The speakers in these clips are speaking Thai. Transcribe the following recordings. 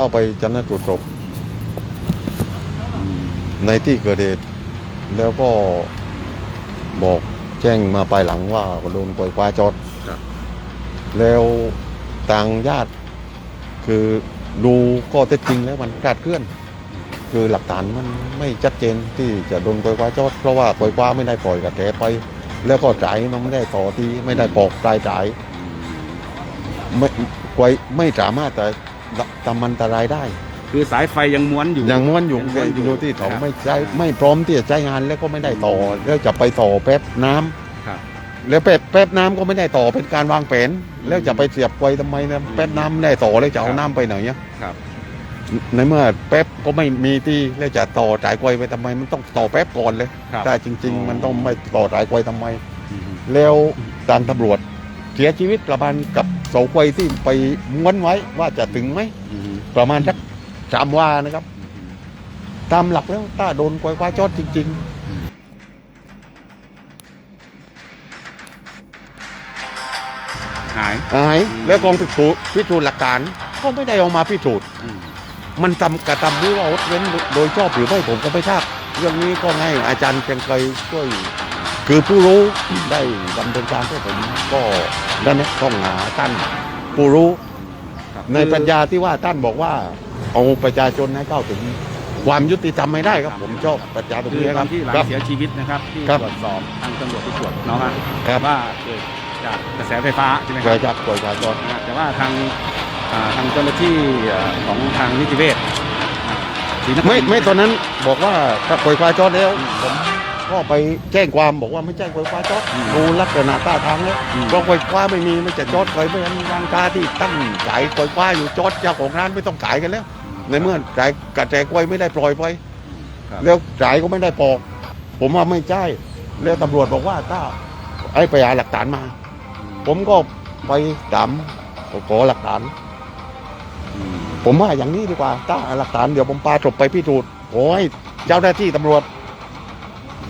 เข้าไปจันทร์ตรวจศพในที่เกิดเหตุแล้วก็บอกแจ้งมาภายหลังว่าโดนปล่อยควาจอดครับแล้วทางญาติ คือดูก็เท็จจริงแล้วมันคลาดเคลื่อน คือหลักฐานมันไม่ชัดเจนที่จะโดนปล่อยควาจอดเพราะว่าปล่อยควาไม่ได้ปล่อยกับแถไป แล้วก็จ่ายมันไม่ได้ต่อที่ไม่ได้ปอกปลายจ่ายไม่ไว้ไม่สามารถจะ ทำอันตรายได้ คือสายไฟยังม้วนอยู่อย่างม้วนอยู่ยังม้วนอยู่ดูที่สองครับ ไม่ใช้ไม่พร้อมที่จะใช้งานแล้วก็ไม่ได้ต่อ แล้วจะไปต่อแป๊บน้ำครับ แล้วแป๊บแป๊บน้ำก็ไม่ได้ต่อเป็นการวางแผนแล้วจะไปเสียบไว้ทำไมนะแป๊บน้ำไม่ได้ต่อแล้วจะเอาน้ำไปไหนอะครับ ในเมื่อแป๊บก็ไม่มีที่แล้วจะต่อจ่ายไกวไปทำไมมันต้องต่อแป๊บก่อนเลยครับถ้าจริงอ๋อๆมันต้องไม่ต่อจ่ายไกวทำไม อืม แล้วทางตำรวจเสียชีวิตประมาณกับ เสาไฟที่ไปม้วนไว้ว่าจะถึงไหมอืมประมาณสักสามวานะครับ ตามหลักแล้วถ้าโดนควายควายจอดจริงหายๆหายแล้วกองพิสูจน์พิสูจน์หลักฐานก็ไม่ได้เอามาพิสูจน์อืมมันทำกระทำหรือว่างดเว้นโดยชอบหรือไม่ผมก็ไม่ทราบเรื่องนี้ก็ให้อาจารย์เพียงไกรช่วย คือผู้รู้ได้ดำเนินการให้ผมก็ นั่นนะต้องหาท่านผู้รู้ครับในปัญญาที่ว่าท่านบอกว่า เอาประชาชนให้เข้าถึงความยุติธรรมไม่ได้ครับ ผมชอบปรัชญาตรงคือนี้ตคอรับนที่หลังครับเสียชีวิตนะครับที่ครับตรวจสอบทางตำรวจที่ตรวจเนาะฮะครับว่าเกิดจากกระแสไฟฟ้าใช่ไหมคเกิรัดบจากควายควายจอดนะฮะแต่ว่าทางอ่าทางเจ้าหน้าที่อ่าของทางนิติเวชอ่าศรีนครินทร์ไม่ไม่ตอนนั้นบอกว่าถ้าปล่อยควายจอดแล้วผม ก็ไปแจ้งความบอกว่าไม่แจ้งปล่อยควายจอดอืมดูลักษณะท่าทางแล้วอืมเพราะควายควายไม่มีไม่จะจอดใครไม่งั้นร้านค้าที่ตั้งขายควายควายอยู่จอดเจ้าของร้านไม่ต้องขายกันแล้ว ในเมื่อขายกระแจควายไม่ได้ปล่อยไปครับแล้วจ่ายก็ไม่ได้ปอก ผมว่าไม่ใช่แล้วตำรวจบอกว่าถ้าไอ้ไปหาหลักฐานมา ผมก็ไปดำขอหลักฐานอืมผมว่าอย่างนี้ดีกว่าถ้าหาหลักฐานเดี๋ยวผมพาศพไปพิสูจน์ขอให้เจ้าหน้าที่ตำรวจ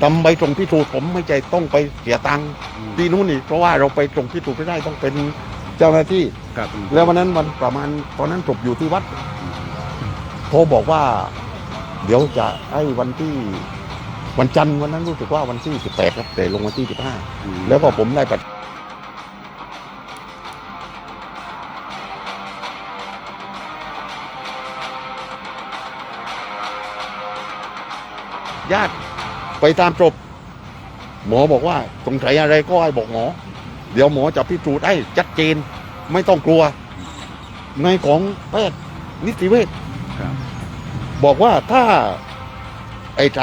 ทำใบส่งพิสูจน์ผมไม่ใจต้องไปเสียตังค์ที่นู่นนี่เพราะว่าเราไปส่งพิสูจน์ไม่ได้ต้องเป็นเจ้าหน้าที่ ครับแล้ววันนั้นมันประมาณตอนนั้นศพอยู่ที่วัดโทรบอกว่า เดี๋ยวจะให้วันที่วันจันทร์วันนั้นรู้สึกว่าวันที่สิบแปดครับแต่ลงวันที่สิบห้าอืมแล้วก็ผมได้ปฏิญาติ ไปตามศพหมอบอกว่าสงสัยอะไรก็ให้บอกหมอ เดี๋ยวหมอจะพิสูจน์ให้ชัดเจนไม่ต้องกลัว ในของแพทย์นิติเวชครับ บอกว่าถ้าไอ้ใจ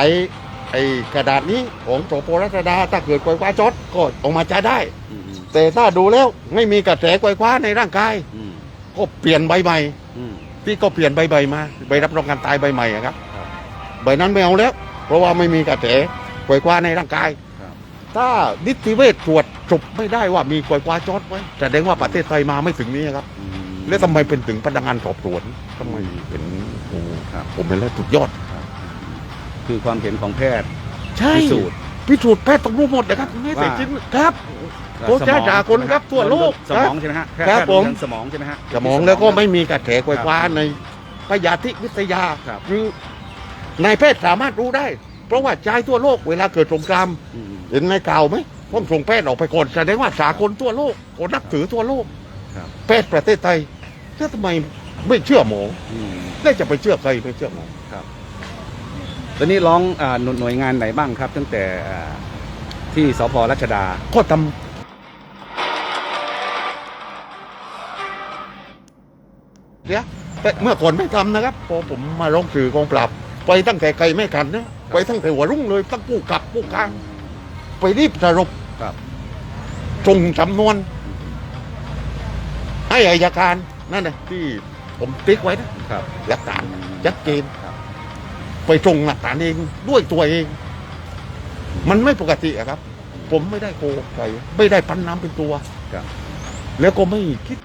ไอ้กระดาษนี้ของโสโปรัชดาถ้าเกิดไกวคว้าจอดก็ออกมาใช้ได้ อืมแต่ถ้าดูแล้วไม่มีกระแสไกวคว้าในร่างกาย อืมก็เปลี่ยนใบใหม่ อืม พี่ก็เปลี่ยนใบใบมาใบรับรองการตายใบใหม่อะครับ ครับ ใบนั้นไม่เอาแล้ว เพราะว่าไม่มีกระแสไกวคว้าในร่างกายครับถ้านิติเวชตรวจจบไม่ได้ว่ามีไกวคว้าจอดไว้แสดงว่าประเทศไทยมาไม่ถึงนี้ครับอืมแล้วทำไมเป็นถึงพนักงานสอบสวนทำไมเป็นโอ้โหครับผมเป็นแล้วสุดยอด คือความเห็นของแพทย์ใช่พิสูจน์พิสูจน์แพทย์ต้องรู้หมดนะครับไม่แต่ว่าจริงครับโอ้ใช่ด่าคนครับทั่วโลกสมองใช่ไหมฮะแพทย์ครับแพทย์ผมทางสมองใช่ไหมฮะสมองแล้วก็ไม่มีกระแสไฟฟ้าในพยาธิวิทยาครับคือ นายแพทย์สามารถรู้ได้ เพราะว่าใช้ทั่วโลกเวลาเกิดสงครามอืมเห็นในข่าวไหมผมส่งแพทย์ออกไปก่อนแสดงว่าสากลทั่วโลกคนนับถือทั่วโลกครับแพทย์ประเทศไทยแล้วทำไมไม่เชื่อหมออืมแล้วจะไปเชื่อใครไปเชื่อหมอตอนนี้ร้องอ่าหน่วยหน่วยงานไหนบ้างครับ ตั้งแต่อ่าที่สพรัชดาก็ทำเนี่ยแต่เมื่อก่อนไม่ทำนะครับพอผมมาร้องสื่อกองปราบ ไปตั้งแต่ไกลไม่กันนะไปตั้งแต่หัวรุ่งเลยตั้งผู้กลับผู้กลาง ไปรีบสรุปครับส่งสำนวน ให้อายการนั่นนะที่ผมติ๊กไว้นะครับหลักฐานชัดเจนครับไปส่งหลักฐานเองด้วยตัวเอง มันไม่ปกติอะครับ ผมไม่ได้โกหกใครไม่ได้พันน้ำเป็นตัวครับแล้วก็ไม่คิด